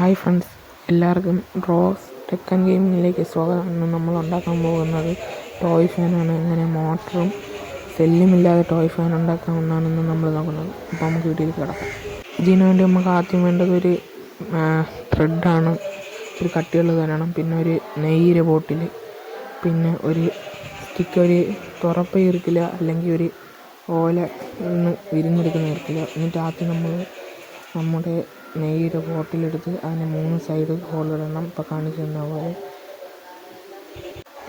Hi friends എല്ലാവർക്കും Rose tech and ഗെയിമിങ്ങിലേക്ക് സ്വാഗതം. ഇന്ന് നമ്മൾ ഉണ്ടാക്കാൻ പോകുന്നത് ടോയ് ഫാനാണ് എങ്ങനെ മോട്ടറും സെല്ലുമില്ലാതെ ടോയ് ഫാൻ ഉണ്ടാക്കാമെന്നാണ് ഇന്ന് നമ്മൾ നോക്കുന്നത്. അപ്പോൾ നമുക്ക് വീട്ടിൽ കിടക്കാം. ഇതിനു വേണ്ടി നമുക്ക് ആദ്യം വേണ്ടത് ഒരു ത്രെഡാണ് ഒരു കട്ടിയുള്ള തരണം പിന്നെ ഒരു നെയ്യിര ബോട്ടിൽ പിന്നെ ഒരു സ്റ്റിക്ക് ഒരു തുറപ്പ് ഇരിക്കില്ല അല്ലെങ്കിൽ ഒരു ഓല ഒന്ന് വിരിഞ്ഞെടുക്കുന്ന ഇരിക്കില്ല എന്നിട്ട് ആദ്യം നമ്മൾ നമ്മുടെ നെയ്യുടെ ബോട്ടിലെടുത്ത് അതിന് മൂന്ന് സൈഡ് ഹോളിടണം. ഇപ്പോൾ കാണിച്ചു തന്ന പോലെ.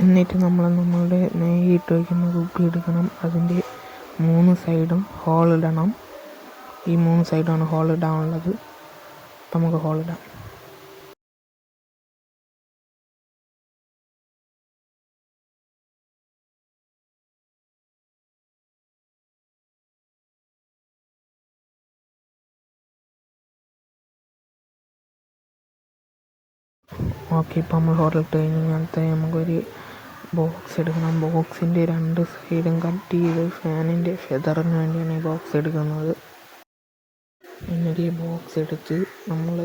എന്നിട്ട് നമ്മൾ നമ്മളുടെ നെയ്യ് ഇട്ട് വയ്ക്കുന്ന കുപ്പി എടുക്കണം. അതിന്റെ മൂന്ന് സൈഡും ഹോളിടണം. ഈ മൂന്ന് സൈഡാണ് ഹോളിടാനുള്ളത്. നമുക്ക് ഹോളിടാം. ഓക്കെ ഇപ്പോൾ നമ്മൾ ഹോട്ടലിട്ട് കഴിഞ്ഞാൽ നമുക്കൊരു ബോക്സ് എടുക്കണം. ബോക്സിന്റെ രണ്ട് സൈഡും കട്ട് ചെയ്ത് ഫാനിന്റെ ഫെദറിന് വേണ്ടിയാണ് ഈ ബോക്സ് എടുക്കുന്നത്. എന്നിട്ട് ഈ ബോക്സ് എടുത്ത് നമ്മൾ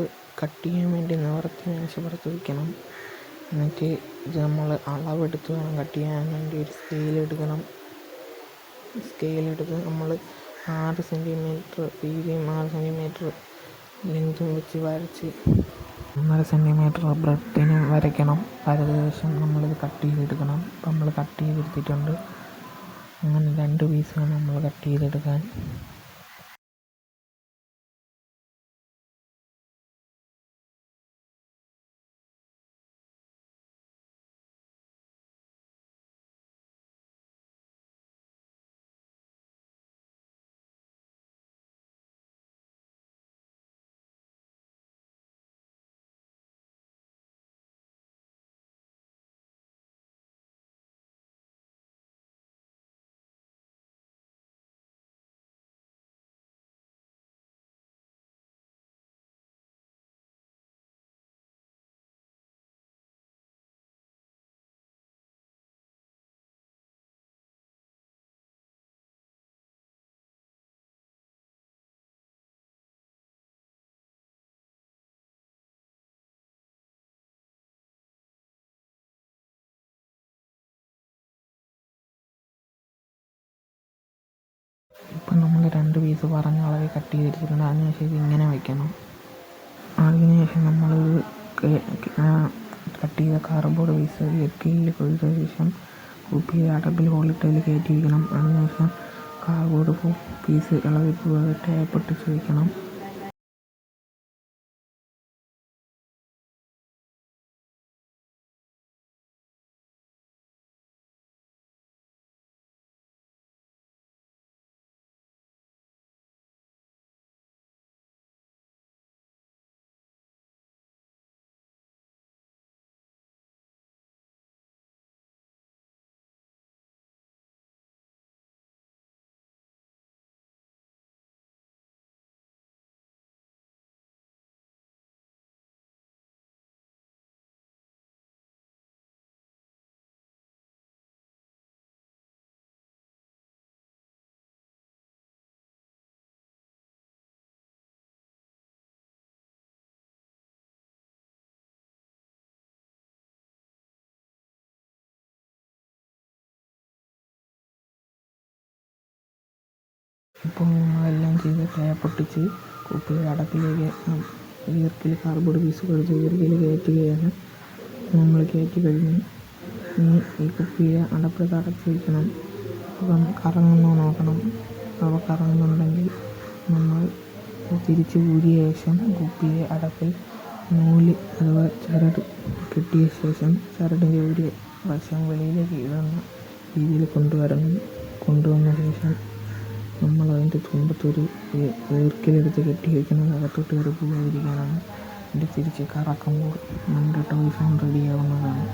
കട്ട് ചെയ്യാൻ വേണ്ടി നിവർത്തി മേശപ്പുറത്ത് വയ്ക്കണം എന്നിട്ട് ഇത് നമ്മൾ അളവെടുത്ത് വേണം കട്ട് ചെയ്യാൻ വേണ്ടി ഒരു സ്കെയിൽ എടുക്കണം. സ്കെയിലെടുത്ത് നമ്മൾ ആറ് സെന്റിമീറ്റർ വീതിയും ആറ് സെന്റിമീറ്റർ ലെങ്തും വെച്ച് വരച്ച് ഒന്നര സെന്റിമീറ്റർ ബ്രെഡിന് വരയ്ക്കണം. വരദേശം നമ്മളിത് കട്ട് ചെയ്തെടുക്കണം. അപ്പം നമ്മൾ കട്ട് ചെയ്തെടുത്തിട്ടുണ്ട്. അങ്ങനെ രണ്ട് പീസ് വേണം നമ്മൾ കട്ട് ചെയ്തെടുക്കാൻ ഇപ്പം നമ്മൾ രണ്ട് പീസ് പറഞ്ഞ അളവിൽ കട്ട് ചെയ്തിരിക്കുന്നുണ്ട് അതിനുശേഷം ശേഷം ഇങ്ങനെ വയ്ക്കണം അതിനുശേഷം നമ്മൾ കട്ട് ചെയ്ത കാർഡ്ബോർഡ് പീസ് എത്തിയിൽ കൊടുത്ത ശേഷം കുപ്പി അടപ്പിൽ ഹോളിട്ടതിൽ കയറ്റി വയ്ക്കണം അതിനുശേഷം കാർഡ്ബോർഡ് പീസ് ഇളവിൽ ടേപ്പ് ഒട്ടിച്ച് വയ്ക്കണം ഇപ്പോൾ നമ്മളെല്ലാം ചെയ്ത് ടേപ്പ് പൊട്ടിച്ച് കുപ്പിയുടെ അടപ്പിലേക്ക് ഈർക്കിൽ കാർഡ്ബോർഡ് പീസ് കൊടുത്ത് ഈർക്കിൽ കയറ്റുകയാണ്. നമ്മൾ കയറ്റി കഴിഞ്ഞ് ഇനി ഈ കുപ്പിയെ അടപ്പിൽ അടച്ച് വയ്ക്കണം അപ്പം കറങ്ങുന്നോ നോക്കണം. അവ കറങ്ങുന്നുണ്ടെങ്കിൽ നമ്മൾ തിരിച്ച് കൂടിയ ശേഷം കുപ്പിയെ അടപ്പിൽ നൂൽ അഥവാ ചരട് കെട്ടിയ ശേഷം ചരടിന്റെ ഒരു വശം വെളിയിലേക്ക് ഇടുന്ന രീതിയിൽ കൊണ്ടുവരണം. കൊണ്ടുവന്ന ശേഷം നമ്മൾ അതിന്റെ തുമ്പത്തൊരു ഈർക്കിലെടുത്ത് കെട്ടി വയ്ക്കുന്നത് അകത്തോട്ട് കയറി പോകാതിരിക്കാനാണ് അതിന്റെ തിരിച്ച് കറക്കുമ്പോൾ നമ്മുടെ ടോയ് ഫോൺ റെഡിയാവുന്നതാണ്.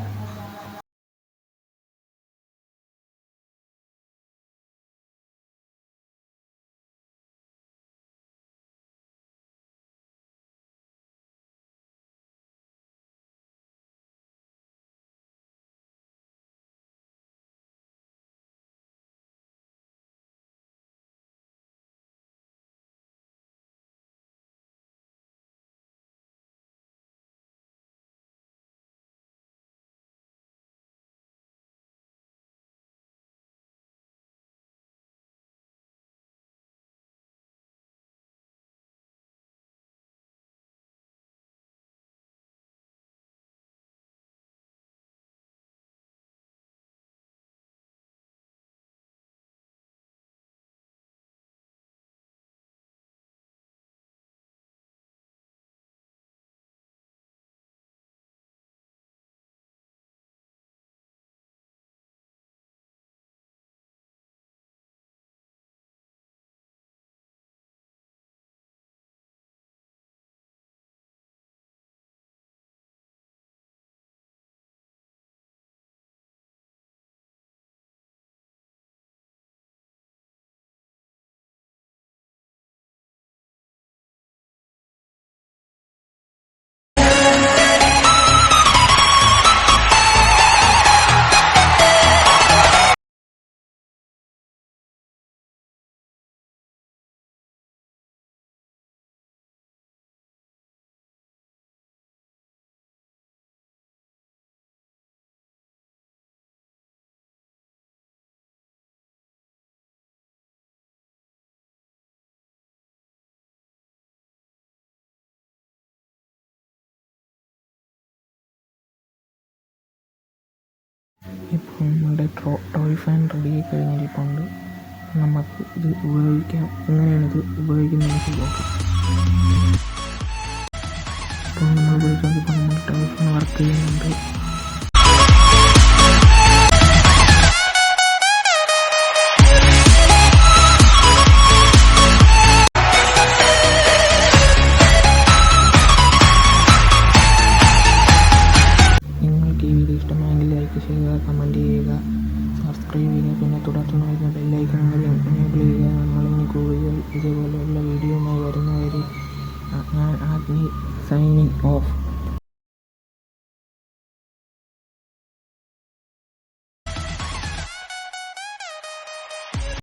ഇപ്പോൾ നമ്മുടെ ട്രോ ടോയ് ഫാൻ റെഡി ആയി കഴിഞ്ഞിരിപ്പുണ്ട് നമുക്ക് ഇത് ഉപയോഗിക്കാം. എങ്ങനെയാണ് ഇത് ഉപയോഗിക്കുന്നത് ഇപ്പോൾ നമ്മൾ ഉപയോഗിച്ചുകൊണ്ടിപ്പോൾ നമ്മൾ ടോയ് ഫാൻ വർക്ക് ചെയ്യുന്നുണ്ട്. signing off.